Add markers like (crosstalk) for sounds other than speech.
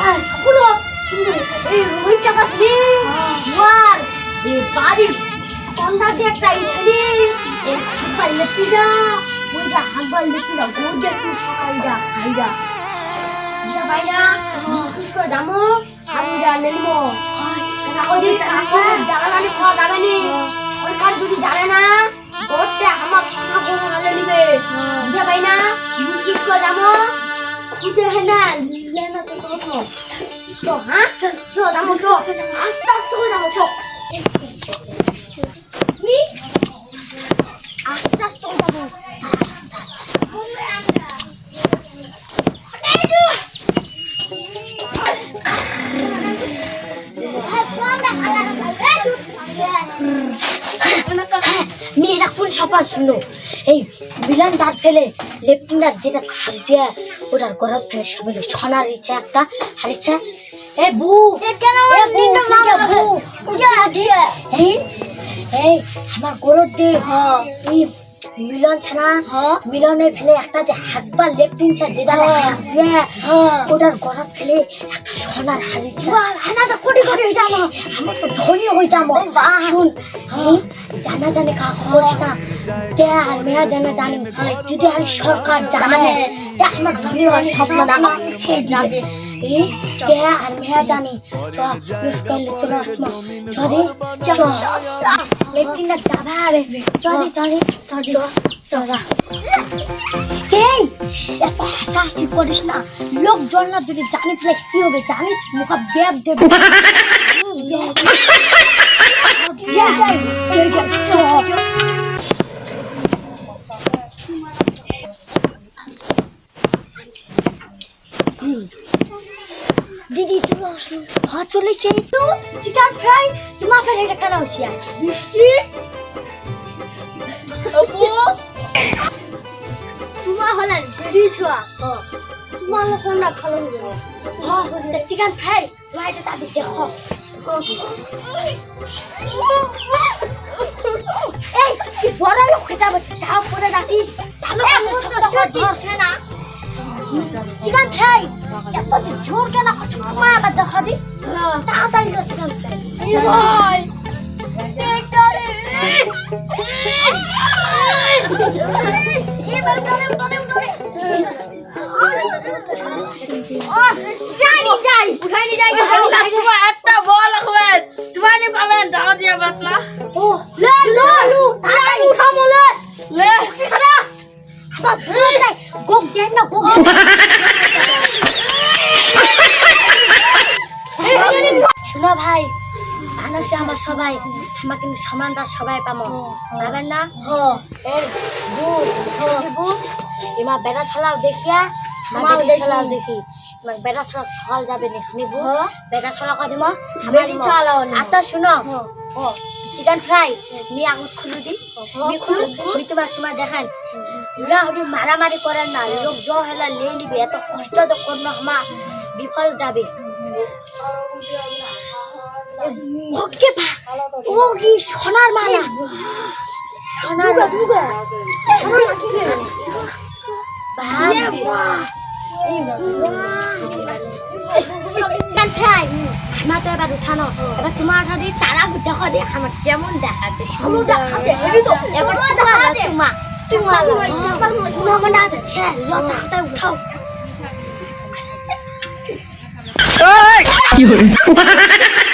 ভাই সকলো কিন্তু এই রোহিত টাকা ছেলে আর এই বাড়ির কন্যাতে একটা এই ছেলে এই হাঁকবার লেপিটা ওইটা হাঁকবার লেপিটা গোজা তুই সকালটা খাইটা বুঝা পাই না খুশ করে দামো আমি যা আসলে জ্বালানি খাওয়া যাবে নি সরকার যদি জানে না করতে আমার কোনো নিবে পাই না খুশ করে দামো হয় না লেনা তো তো তো তো হ্যাঁ তো দামো তো আস্তে আস্তে করে দামো তো নি আস্তে আস্তে করে দামো মেয়েরা সবার শুনলো এই বিলান দাঁত ফেলে লেফটিনার যেটা থাক দিয়ে ওটার গরম ফেলে সবাই সোনার ইচ্ছে একটা ইচ্ছা এ বু এই আমার গরব দিয়ে মিলন ছানা মিলনের ফেলে একটা যে হাতবার লেফটিন চা যেটা হাত দিয়ে ওটার গরব ফেলে একটা সোনার হাড়ি হানা তো কোটি কোটি হয়ে যাব। আমার তো ধনী হয়ে যাব। শুন জানা জানে কা না। তে আর মেয়া জানা জানে যদি সরকার জানে আমার ধনী হওয়ার স্বপ্ন আমার ছেড়ে দিবে। এই তে আর মেয়া জানি চ ইউজ করলে চলো আসমা চলে চ লেটিনা যাবা রে চলে চলে চলে এত হাসাহাসি করিস না লোকজন না যদি জানি তাহলে কি হবে জানিস মুখা ব্যাগ দেবে যাই, যাই, যাই, হ্যাঁ চলে এসে তো চিকেন ফ্রাই। তোমার ফেলে এটা কেন আসিয়া মিষ্টি? আপু তোমার হলেন রেডি ছোয়া। তোমার কোনটা ভালো হবে? হ্যাঁ চিকেন ফ্রাই? তোমার এটা তাদের দেখো। এই বড় লোক খেতে হবে ভালো ভালো না। চিকেন ফ্রাই এত তোমায় আবার দেখা দি। তাড়াতাড়ি লো চিকেন ফ্রাই ভাই একটা বল রাখবেন তোমার (laughs) পাবেন দাও দিয়ে বাতলা ও লে লো লু তাড়াতাড়ি উঠাও মলে লে খারা আবার ধরে যাই গোক দেন না গোক শোনো ভাই মানুষে আমার সবাই আমার কিন্তু সমানটা সবাই পাবো। পাবেন না? এই বু বু এমা বেড়া ছড়াও দেখিয়া আমার ছড়াও দেখি। এবার বেড়া ছড়া সকাল যাবে এখানে বু বেড়া ছড়া কয় দিমা ছড়াও আচ্ছা শুনো। চিকেন ফ্রাই নি আঙুর খুলে দি। নি খুলু নি তোমার তোমার দেখান এরা হবি মারামারি করেন না লোক জ হেলা লে নিবে। এত কষ্ট তো করল হামা বিফল যাবে। ওকে ও কি সোনার মালা? সোনার মালা। আমার তো এবার উঠানো। এবার তোমার হাতে তারা দেখো দে আমার কেমন দেখাচ্ছে সুন্দর দেখাচ্ছে এবার তোমার তোমার। তোমার তোমার মনে আছে লতা হাতে উঠাও (laughs)